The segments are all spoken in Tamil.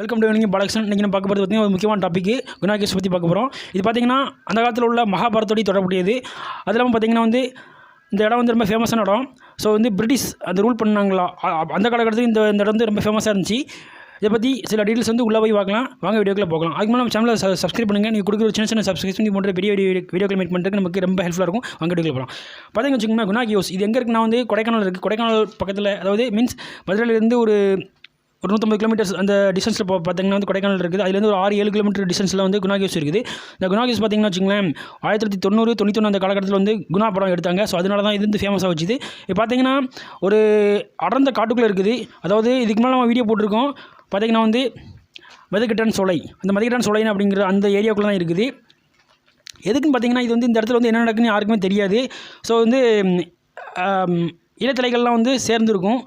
வெல்கம் டு நீங்கள் பாலகிருஷ்ணன் இன்றைக்கி நம்ம பார்க்க போகிறது பார்த்தீங்கன்னா ஒரு முக்கியமான டாபிக் குணாகேஷ் பற்றி பார்க்க போகிறோம் இது பார்த்தீங்கன்னா அந்த காலத்தில் உள்ள மகாபாரத்தோடய தொடர்புடையது. அது இல்லாமல் பார்த்தீங்கன்னா வந்து இந்த இடம் வந்து ரொம்ப ஃபேமஸான இடம். ஸோ வந்து பிரிட்டிஷ் அந்த ரூல் பண்ணாங்களா? அந்த காலகட்டத்தில் இந்த இந்த இடம் வந்து ரொம்ப ஃபேமஸாக இருந்துச்சு. இதை பற்றி சில டீட்டெயில்ஸ் வந்து உள்ளே போய் பார்க்கலாம். வாங்க வீடியோக்குள்ள போகலாம். அதுக்கு மேலே நம்ம சேனலில் சப்ஸ்கிரைப் பண்ணுங்கள் நீங்கள் கொடுக்குற சின்ன சின்ன சப்ஸ்கிரிப்ஷன் போன்ற பெரிய வீடியோ வீடியோக்கள் மேட் பண்ணுறதுக்கு நமக்கு ரொம்ப ஹெல்ப்ஃபுல்லாக இருக்கும். வாங்க வீடியோக்குள்ள போகலாம். பார்த்தீங்கன்னு வச்சுக்கோங்க குணா கியோஸ் இது எங்கே இருக்குன்னா வந்து கொடைக்கானல் இருக்குது கொடைக்கானல் பக்கத்தில் அதாவது மீன்ஸ் மதுரையிலேருந்து ஒரு ஒரு நூற்றம்பது கிலோமீட்டர்ஸ் அந்த டிஸ்டன்ஸில் இப்போ பார்த்தீங்கன்னா வந்து கொடைக்கானல் இருக்குது. அதுலேருந்து ஒரு ஆறு ஏழு கிலோமீட்டர் டிஸ்டன்ஸில் வந்து குணாகியோஸ் இருக்குது. இந்த குணாகியோஸ் பார்த்தீங்கன்னா வச்சுங்களேன் ஆயிரத்தி தொள்ளாயிரத்தி தொண்ணூறு தொண்ணூத்தொன்று அந்த காலகட்டத்தில் வந்து குணா படம் எடுத்தாங்க. ஸோ அதனால தான் இது வந்து ஃபேமஸாக வச்சுது. இப்போ பார்த்தீங்கன்னா ஒரு அடர்ந்த காட்டுக்குள்ளே இருக்குது. அதாவது இதுக்கு மேலே நம்ம வீடியோ போட்டிருக்கோம். பார்த்தீங்கன்னா வந்து மதுக்கட்டான் சோலை. அந்த மதுக்கட்டான் சோலை அப்படிங்கிற அந்த ஏரியாக்குள்ளே தான் இருக்குது. எதுக்குன்னு பார்த்தீங்கன்னா இது வந்து இந்த இடத்துல வந்து என்ன நடக்குன்னு யாருக்குமே தெரியாது. ஸோ வந்து இலைத்தலைகள்லாம் வந்து சேர்ந்துருக்கும்.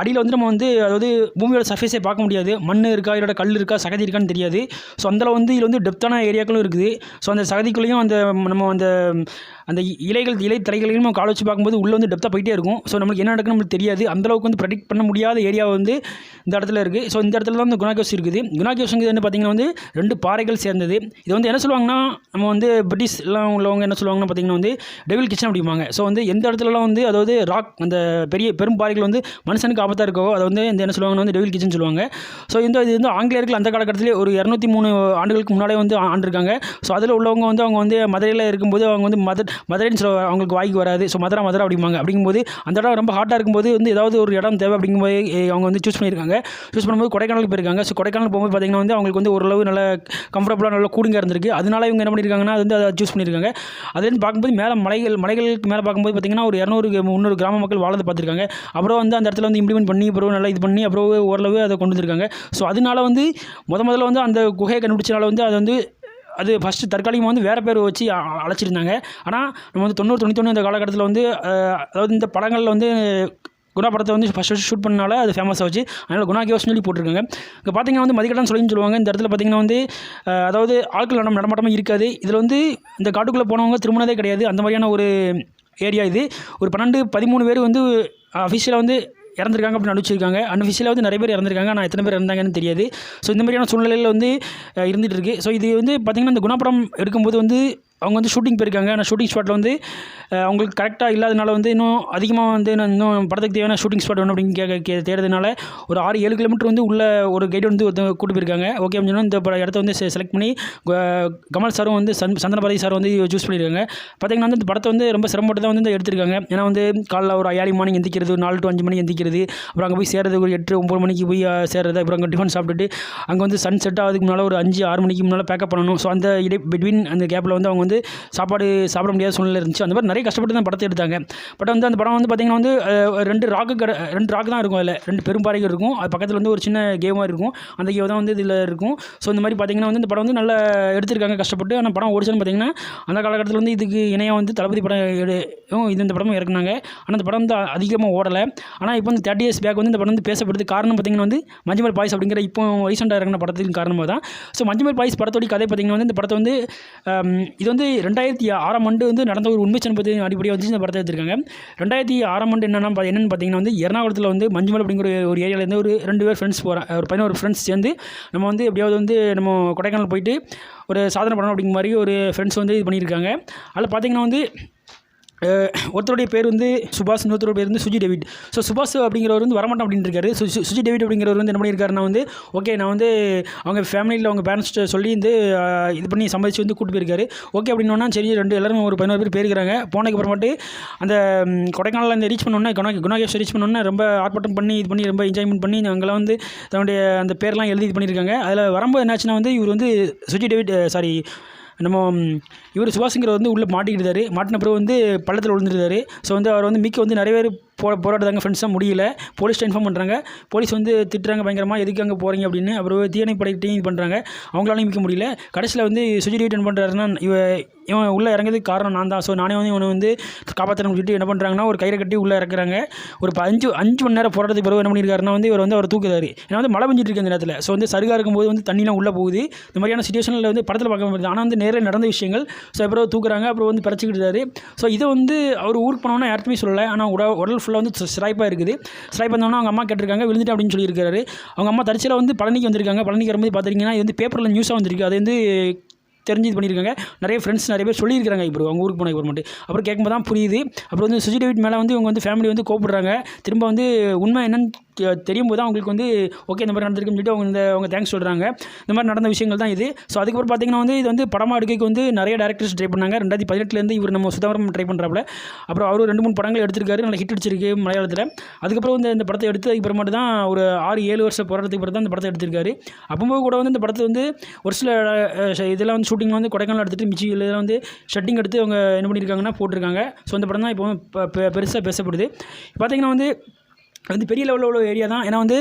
அடியில் வந்து நம்ம வந்து அதாவது பூமியோட சர்ஃபேஸை பார்க்க முடியாது. மண் இருக்கா இதோட கல் இருக்கா சகதி இருக்கான்னு தெரியாது. ஸோ அந்தளவு வந்து இதில் வந்து டெப்த்தான ஏரியாக்களும் இருக்குது. ஸோ அந்த சகதிக்குள்ளேயும் அந்த நம்ம அந்த அந்த இலைகள் இலை தலைகளையும் நம்ம கால் வச்சு பார்க்கும்போது உள்ளே வந்து டெப்த்தாக போயிட்டே இருக்கும். ஸோ நம்மளுக்கு என்ன நடக்குன்னு நம்மளுக்கு தெரியாது. அந்தளவுக்கு வந்து ப்ரெடிக்ட் பண்ண முடியாத ஏரியா வந்து இந்த இடத்துல இருக்குது ஸோ இந்த இடத்துல தான் இந்த குணாகோஸ் இருக்குது. குணாகோஸ்ங்கிறது வந்து பார்த்திங்கன்னா வந்து ரெண்டு பாறைகள் சேர்ந்தது. இது வந்து என்ன சொல்லுவாங்கன்னா நம்ம வந்து பிரிட்டிஷ் எல்லாம் உள்ளவங்க என்ன சொல்லுவாங்கன்னா பார்த்தீங்கன்னா வந்து டெவில் கிச்சன் அப்படிம்பாங்க. ஸோ வந்து எந்த இடத்துலலாம் வந்து அதாவது ராக் அந்த பெரிய பெரும் பாறைகள் வந்து மனுஷனுக்கு ஆபத்தாக இருக்கோ அதை வந்து இந்த என்ன சொல்லுவாங்கன்னா வந்து டெவில் கிச்சன் சொல்லுவாங்க. ஸோ இந்த இது வந்து ஆங்கிலேயர்கள் அந்த காலகட்டத்திலே ஒரு இரநூத்தி மூணு ஆண்டுகளுக்கு முன்னாடியே வந்து ஆண்டிருக்காங்க. ஸோ அதில் உள்ளவங்க வந்து அவங்க வந்து மதுரையில் இருக்கும்போது அவங்க வந்து மத மதுரைன்னு சொல்ல அவங்களுக்கு வாய்க்கு வராது. ஸோ மதுரை மதுரை அப்படிம்பாங்க. அப்படிங்கும்போது அந்த இடம் ரொம்ப ஹாட்டாக இருக்கும்போது வந்து ஏதாவது ஒரு இடம் தேவை அப்படிங்கும்போது அவங்க வந்து சூஸ் பண்ணியிருக்காங்க. சூஸ் பண்ணும்போது கொடைக்கானலுக்கு போயிருக்காங்க. ஸோ கொடைக்கானல் போகும்போது பார்த்திங்கன்னா வந்து அவங்களுக்கு வந்து ஓரளவு நல்ல கம்ஃபர்டபுளாக நல்ல கூடுங்க இருந்திருக்கு. அதனால இவங்க என்ன பண்ணியிருக்காங்கன்னா அது வந்து அதை சூஸ் பண்ணியிருக்காங்க. அதுலேருந்து பார்க்கும்போது மேலே மலைகள் மலைகளுக்கு மேலே பார்க்கும்போது பார்த்திங்கன்னா ஒரு இரநூறு முந்நூறு கிராம மக்கள் வாழதை பார்த்துருக்காங்க. அப்புறம் வந்து அந்த இடத்துல வந்து இம்ப்ளிமெண்ட் பண்ணி அப்புறம் நல்லா இது பண்ணி அப்புறம் ஓரளவு அதை கொண்டு வந்திருக்காங்க. ஸோ அதனால வந்து முத முதல்ல வந்து அந்த குகையை கண்டுபிடிச்சனால வந்து அது வந்து அது ஃபஸ்ட்டு தற்காலிகமாக வந்து வேறு பேர் வச்சு அழைச்சிருந்தாங்க. ஆனால் நம்ம வந்து தொண்ணூறு தொண்ணூத்தொன்று அந்த காலகட்டத்தில் வந்து அதாவது இந்த படங்களில் வந்து குணா படத்தை வந்து ஃபஸ்ட்டு ஷூட் பண்ணனால அது ஃபேமஸ் ஆச்சு. அதனால் குணா கியோஸ்னு சொல்லி போட்டிருக்காங்க. இங்கே பார்த்தீங்கன்னா வந்து மதிக்கட்டான்னு சொல்லின்னு சொல்லுவாங்க. இந்த இடத்துல பார்த்தீங்கன்னா வந்து அதாவது ஆட்கள் நடம் நடமாட்டமே இருக்காது. இதில் வந்து இந்த காட்டுக்குள்ளே போனவங்க திரும்பினதே கிடையாது. அந்த மாதிரியான ஒரு ஏரியா இது. ஒரு பன்னெண்டு பதிமூணு பேர் வந்து அஃபிஷியலாக வந்து இறந்துருக்காங்க அப்படின்னு அனுப்பிச்சிருக்காங்க. அன்ஃபிஷியலாக வந்து நிறைய பேர் இறந்துருக்காங்க. ஆனால் எத்தனை பேர் இறந்தாங்கன்னு தெரியாது. ஸோ இந்த மாதிரியான சூழ்நிலையில் வந்து இருந்துகிட்டு இருக்குது ஸோ இது வந்து பார்த்திங்கன்னா இந்த குணப்படம் எடுக்கும்போது வந்து அவங்க வந்து ஷூட்டிங் போயிருக்காங்க. ஆனால் ஷூட்டிங் ஸ்பாட்டில் வந்து அவங்களுக்கு கரெக்டாக இல்லாதனால வந்து இன்னும் அதிகமாக வந்து நான் இன்னும் படத்துக்கு தேவையான ஷூட்டிங் ஸ்பாட் வேணும் அப்படின்னு கேட்க கே தேடுறதுனால ஒரு ஆறு ஏழு கிலோமீட்டர் வந்து உள்ள ஒரு கைடு வந்து ஒருத்தங்க கூட்டு போயிருக்காங்க. ஓகே அப்படின்னு இந்த இடத்த வந்து செலக்ட் பண்ணி கமல் சாரும் வந்து சந் சந்தனபாதி சார் வந்து சூஸ் பண்ணியிருக்காங்க பார்த்தீங்கன்னா வந்து இந்த படத்தை வந்து ரொம்ப சிரமப்பட்டு தான் வந்து இந்த எடுத்திருக்காங்க. ஏன்னா வந்து காலைல ஒரு ஏழு மார்னிங் எந்திக்கிறது நாலு டு அஞ்சு மணி எந்திக்கிறது அப்புறம் அங்கே போய் சேர்றது ஒரு எட்டு ஒம்பது மணிக்கு போய் சேர்றது அப்புறம் அங்கே டிஃபன் சாப்பிட்டுட்டு அங்கே வந்து சன் செட் ஆகுதுக்கு முன்னால் ஒரு அஞ்சு ஆறு மணிக்கு முன்னால் பேக்கப் பண்ணணும். ஸோ அந்த இடை பிட்வீன் அந்த கேப்பில் வந்து அவங்க வந்து சாப்பாடு சாப்பிட முடியாத சூழ்நிலை இருந்துச்சு. அந்த மாதிரி நிறைய கஷ்டப்பட்டு தான் படத்தை எடுத்தாங்க. பட் வந்து அந்த படம் வந்து பார்த்திங்கன்னா வந்து ரெண்டு ராக்கு கடை ரெண்டு ராக்கு தான் இருக்கும் அதில். ரெண்டு பெரும்பாறைகள் இருக்கும். அது பக்கத்தில் வந்து ஒரு சின்ன கேமாக இருக்கும். அந்த கேவ் தான் வந்து இதில் இருக்கும். ஸோ இந்த மாதிரி பார்த்திங்கன்னா வந்து இந்த படம் வந்து நல்லா எடுத்திருக்காங்க கஷ்டப்பட்டு. ஆனால் படம் ஓடிச்சுன்னு பார்த்தீங்கன்னா அந்த காலகட்டத்தில் வந்து இதுக்கு இணையாக வந்து தளபதி படம் எடு இது இந்த படமும் இறக்குனாங்க. ஆனால் இந்த படம் வந்து அதிகமாக ஓடலை. ஆனால் இப்போ வந்து தேர்ட்டி இயர்ஸ் பேக் வந்து இந்த படம் வந்து பேசப்படுது காரணம் பார்த்தீங்கன்னா வந்து மஞ்சுமல் பாய்ஸ் அப்படிங்கிற இப்போ ரீசெண்டாக இறங்கின படத்துக்கு காரணமாக தான் ஸோ மஞ்சுமல் பாய்ஸ் படத்தோடைய கதை பார்த்தீங்கன்னா வந்து இந்த படத்தை வந்து இது வந்து வந்து ரெண்டாயிரத்தி ஆறாம் ஆண்டு வந்து நடந்த ஒரு உண்மை சம்பவத்தை அடிப்படையாக வந்து இந்த படத்தை எடுத்திருக்காங்க. ரெண்டாயிரத்தி ஆறாம் ஆண்டு என்னென்னா என்னென்னு பார்த்தீங்கன்னா வந்து எர்ணாகுளத்தில் வந்து மஞ்சுமல் அப்படிங்கிற ஒரு ஏரியாவிலேருந்து ஒரு ரெண்டு பேர் ஃப்ரெண்ட்ஸ் போகிறேன் ஒரு பதினோரு ஃப்ரெண்ட்ஸ் சேர்ந்து நம்ம வந்து எப்படியாவது வந்து நம்ம கொடைக்கானல் போயிட்டு ஒரு சாதனை பண்ணணும் அப்படிங்கிற மாதிரி ஒரு ஃப்ரெண்ட்ஸ் வந்து இது பண்ணியிருக்காங்க. அதில் பார்த்தீங்கன்னா வந்து ஒருத்தருடைய பேர் வந்து சுபாஷ் இன்னொருத்தரோட பேர் வந்து சுஜி டேவிட். ஸோ சுபாஷ் அப்படிங்கிறவர் வந்து வரமாட்டோம் அப்படின்னு இருக்காரு. சு சுஜி டேவிட் அப்படிங்கிறவர் வந்து என்ன பண்ணியிருக்காருன்னா வந்து ஓகே நான் வந்து அவங்க ஃபேமிலியில் அவங்க பேரண்ட்ஸ்ட்டு சொல்லி வந்து இது பண்ணி சம்பாதிச்சு வந்து கூட்டு போயிருக்காரு. ஓகே அப்படின்னா சரி ரெண்டு எல்லாரும் ஒரு பதினோரு பேர் போயிருக்காங்க போனதுக்கு அப்புறமேட்டு அந்த கொடைக்கானலில் ரீச் பண்ணோன்னே குணா குணாகேஷ் ரீச் பண்ணோன்னே ரொம்ப ஆர்ப்பாட்டம் பண்ணி இது பண்ணி ரொம்ப என்ஜாய்மெண்ட் பண்ணி அங்கெல்லாம் வந்து தன்னுடைய அந்த பேர்லாம் எழுதி இது பண்ணியிருக்காங்க. அதில் வரும்போது என்னாச்சுன்னா வந்து இவர் வந்து சுஜி டேவிட் சாரி நம்ம இவர் சுபாஷுங்கிறவர் வந்து உள்ளே மாட்டிக்கிட்டாரு மாட்டின பிறகு வந்து பள்ளத்தில் விழுந்துருந்தாரு ஸோ வந்து அவர் வந்து மிக்க வந்து நிறைய பேர் போ போராடுறாங்க ஃப்ரெண்ட்ஸாக முடியல. போலீஸ்ட்ட இன்ஃபார்ம் பண்ணுறாங்க போலீஸ் வந்து திட்டுறாங்க பயங்கரமாக எதுக்கு அங்கே போகிறீங்க அப்படின்னு. அப்புறம் தீயணைப்படைகிட்டையும் இது பண்ணுறாங்க அவங்களாலையும் நிற்க முடியல. கடைசியில் வந்து சுஜி ரிட்டர்ன் என்ன பண்ணுறாருன்னா இவ இவன் உள்ளே இறங்குறதுக்கு காரணம் நான் தான். ஸோ நானே வந்து இவனை வந்து காப்பாற்றணும் சொல்லிட்டு என்ன பண்ணுறாங்கன்னா ஒரு கயிறை கட்டி உள்ளே இறக்குறாங்க. ஒரு அஞ்சு அஞ்சு மணி நேரம் போராட்டத்துக்கு பிறகு என்ன பண்ணியிருக்காருன்னா வந்து இவர் வந்து அவர் தூக்குறாரு. ஏன்னா வந்து மழை பெஞ்சிட்டு இருக்கு அந்த நேரத்தில். ஸோ வந்து சருகாக இருக்கும்போது வந்து தண்ணிலாம் உள்ளே போகுது. இந்த மாதிரியான சுச்சுவேஷனில் வந்து படத்தில் பார்க்க முடியுது. ஆனால் வந்து நேரில் நடந்த விஷயங்கள் ஸோ அப்புறம் தூக்குறாங்க. அப்புறம் வந்து பறிச்சுக்கிட்டாரு. ஸோ இதை வந்து அவர் ஊருக்கு போனோன்னா யாருக்குமே சொல்லலை. ஆனால் உட உடல் ஃபுல்லாக வந்து ஸ்ட்ரைப்பாக இருக்குது. ஸ்ட்ரைப் வந்தோன்னா அவங்க அம்மா கேட்டிருக்காங்க விழுந்துட்டு அப்படின்னு சொல்லியிருக்காரு அவங்க அம்மா தரிசியில் வந்து பழனிக்கு வந்திருக்காங்க. பழனிக்கு வரும்போது பார்த்துட்டிங்கன்னா இது வந்து பேப்பரில் நியூஸாக வந்திருக்கு. அது வந்து தெரிஞ்சு இது பண்ணியிருக்காங்க. நிறைய ஃப்ரெண்ட்ஸ் நிறைய பேர் சொல்லியிருக்காங்க இப்போ அவங்க ஊருக்கு போன கவர்மெண்ட் அப்புறம் கேட்கும்போது தான் புரியுது. அப்புறம் வந்து சுஜி டேவிட் மேலே வந்து இவங்க வந்து ஃபேமிலி வந்து கூப்பிடுறாங்க திரும்ப வந்து உண்மை என்னன்னு தெரியும் போது தான் அவங்களுக்கு வந்து ஓகே இந்த மாதிரி நடந்திருக்குன்னு சொல்லிட்டு அவங்க இந்த அவங்க தேங்க்ஸ் சொல்கிறாங்க இந்த மாதிரி நடந்த விஷயங்கள் தான் இது. ஸோ அதுக்கப்புறம் பார்த்தீங்கன்னா வந்து இது வந்து படமாக எடுக்க வந்து நிறைய டேரக்டர்ஸ் ட்ரை பண்ணாங்க. ரெண்டாயிரத்தி பதினெட்டுலேருந்து இவர் நம்ம சுதாகரம் ட்ரை பண்ணுறாப்புல அப்புறம் அவர் ரெண்டு மூணு படங்கள் எடுத்திருக்காரு. நல்லா ஹிட் அடிச்சிருக்கு மலையாளத்தில். அதுக்கப்புறம் வந்து இந்த படத்தை எடுத்து அதுக்கப்புறமாட்டு தான் ஒரு ஆறு ஏழு வருஷம் போராட்டத்துக்கு பிறகு தான் இந்த படத்தை எடுத்திருக்காரு. அப்போது கூட வந்து இந்த படத்தை வந்து ஒரு சில இதெல்லாம் வந்து ஷூட்டிங்லாம் வந்து கொடைக்கானல் எடுத்துகிட்டு மிச்சி இதெல்லாம் வந்து ஷட்டிங் எடுத்து அவங்க என்ன பண்ணியிருக்காங்கன்னா போட்டிருக்காங்க. ஸோ அந்த படம் தான் இப்போ பெருசாக பேசப்படுது. பார்த்திங்கன்னா வந்து வந்து பெரிய லெவலில் உள்ள ஏரியா தான். ஏன்னா வந்து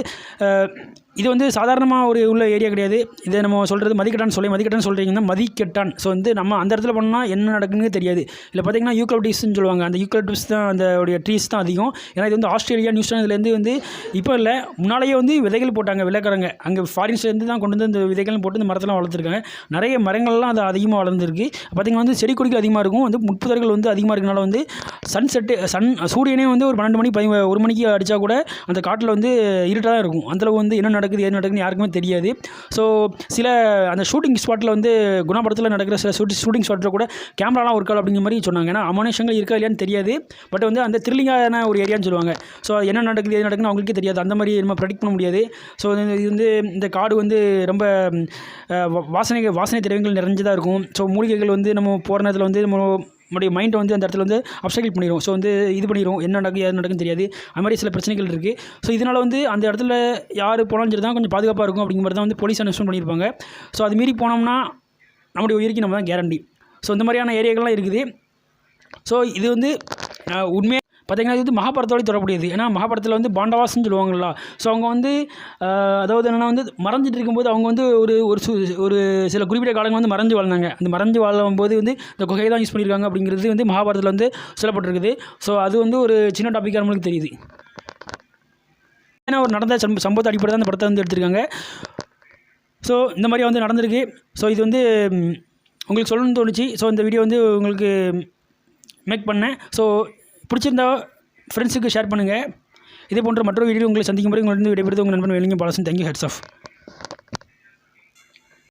இது வந்து சாதாரணமாக ஒரு உள்ள ஏரியா கிடையாது. இதை நம்ம சொல்கிறது மதிக்கட்டான் சொல்லி மதிக்கட்டான் சொல்கிறீங்கன்னா மதிக்கட்டான். ஸோ வந்து நம்ம அந்த இடத்துல பண்ணால் என்ன நடக்குன்னு தெரியாது. இல்லை பார்த்தீங்கன்னா யூக்கலிப்டிஸ்னு சொல்லுவாங்க. அந்த யூக்கலிப்டிஸ் தான் அந்த உடைய ட்ரீஸ் தான் அதிகம். ஏன்னா இது வந்து ஆஸ்திரேலியா நியூசிலாந்துலேருந்து வந்து இப்போ இல்லை முன்னாலேயே வந்து விதைகள் போட்டாங்க விளைக்காரங்க. அங்கே ஃபாரின்ஸ்லேருந்து தான் கொண்டு வந்து அந்த விதைகள் போட்டு இந்த மரத்தெல்லாம் வளர்த்துருக்காங்க. நிறைய மரங்கள்லாம் அது அதிகமாக வளர்ந்துருக்கு. பார்த்தீங்கன்னா வந்து செடி கொடிகள் அதிகமாக இருக்கும். வந்து முட்புதர்கள் வந்து அதிகமாக இருக்கனால வந்து சன் செட்டு சன் சூரியனே வந்து ஒரு பன்னெண்டு மணி பதி ஒரு மணிக்கு அடித்தா கூட அந்த காட்டில் வந்து இருட்டாக தான் இருக்கும். அந்தளவு வந்து என்ன நடக்குது ஏது நடக்குதுன்னு யாருக்குமே தெரியாது. ஸோ சில அந்த ஷூட்டிங் ஸ்பாட்டில் வந்து குணப்படத்தில் நடக்கிற சில ஷூட்டிங் ஷூட்டிங் ஸ்பாட்டில் கூட கேமராலாம் ஒர்க் அப்படிங்கிற மாதிரி சொன்னாங்க. ஏன்னா அமானுஷங்கள் இருக்கா இல்லையான்னு தெரியாது. பட் வந்து அந்த த்ரில்லிங்கான ஒரு ஏரியான்னு சொல்லுவாங்க. ஸோ என்ன நடக்குது எது நடக்குதுன்னு அவங்களுக்கே தெரியாது. அந்த மாதிரி நம்ம ப்ரெடிக்ட் பண்ண முடியாது. ஸோ இது வந்து இந்த காடு வந்து ரொம்ப வா- வாசனை வாசனை திரவியங்கள் நிறைஞ்சதாக இருக்கும். ஸோ மூலிகைகள் வந்து நம்ம போகிற நேரத்தில் வந்து நம்ம நம்முடைய மைண்டை வந்து அந்த இடத்துல வந்து அப்சைக்கிள் பண்ணிடும் ஸோ வந்து இது பண்ணிடும் என்ன நடக்குது எது நடக்குன்னு தெரியாது. அது மாதிரி சில பிரச்சனைகள் இருக்குது ஸோ இதனால் வந்து அந்த இடத்துல யார் போனாலும் சரி தான் கொஞ்சம் பாதுகாப்பாக இருக்கும் அப்படிங்கிற மாதிரி தான் வந்து போலீஸ் அனௌன்ஸ்மெண்ட் பண்ணியிருப்பாங்க ஸோ அது மீறி போனோம்னா நம்முடைய உயிருக்கு நம்ம தான் கேரண்டி ஸோ இந்த மாதிரியான ஏரியாக்கள்லாம் இருக்குது. ஸோ இது வந்து உண்மையாக பார்த்திங்கன்னா இது வந்து மகாபாரத்தோடய தொடர்புடையது. ஏன்னா மகாபாரத்தில் வந்து பாண்டவாஸ்ன்னு சொல்லுவாங்களா ஸோ அவங்க வந்து அதாவது என்னென்னா வந்து மறைஞ்சிட்டு இருக்கும்போது அவங்க வந்து ஒரு ஒரு சு ஒரு சில குறிப்பிட்ட காலங்கள் வந்து மறைஞ்சு வாழ்ந்தாங்க. அந்த மறைஞ்சு வாழும்போது வந்து இந்த குகையை தான் யூஸ் பண்ணியிருக்காங்க அப்படிங்கிறது வந்து மகாபாரதத்தில் வந்து சொல்லப்பட்டிருக்குது. ஸோ அது வந்து ஒரு சின்ன டாப்பிக்காக நம்மளுக்கு தெரியுது. ஏன்னா ஒரு நடந்த சம்ப சம்பவத்தை அடிப்படை தான் அந்த படத்தை வந்து எடுத்திருக்காங்க. ஸோ இந்த மாதிரி வந்து நடந்திருக்கு. ஸோ இது வந்து உங்களுக்கு சொல்லணும்னு தோணுச்சு. ஸோ இந்த வீடியோ வந்து உங்களுக்கு மேக் பண்ணேன். ஸோ பிடிச்சிருந்தா ஃப்ரெண்ட்ஸுக்கு ஷேர் பண்ணுங்கள் இதே போன்ற மற்றொரு வீடியோ உங்களை சந்திக்கும் முறை உங்களிடம் விடைபெறுது உங்கள் நண்பன் வெளிங்க பாலசன். Thank you heads off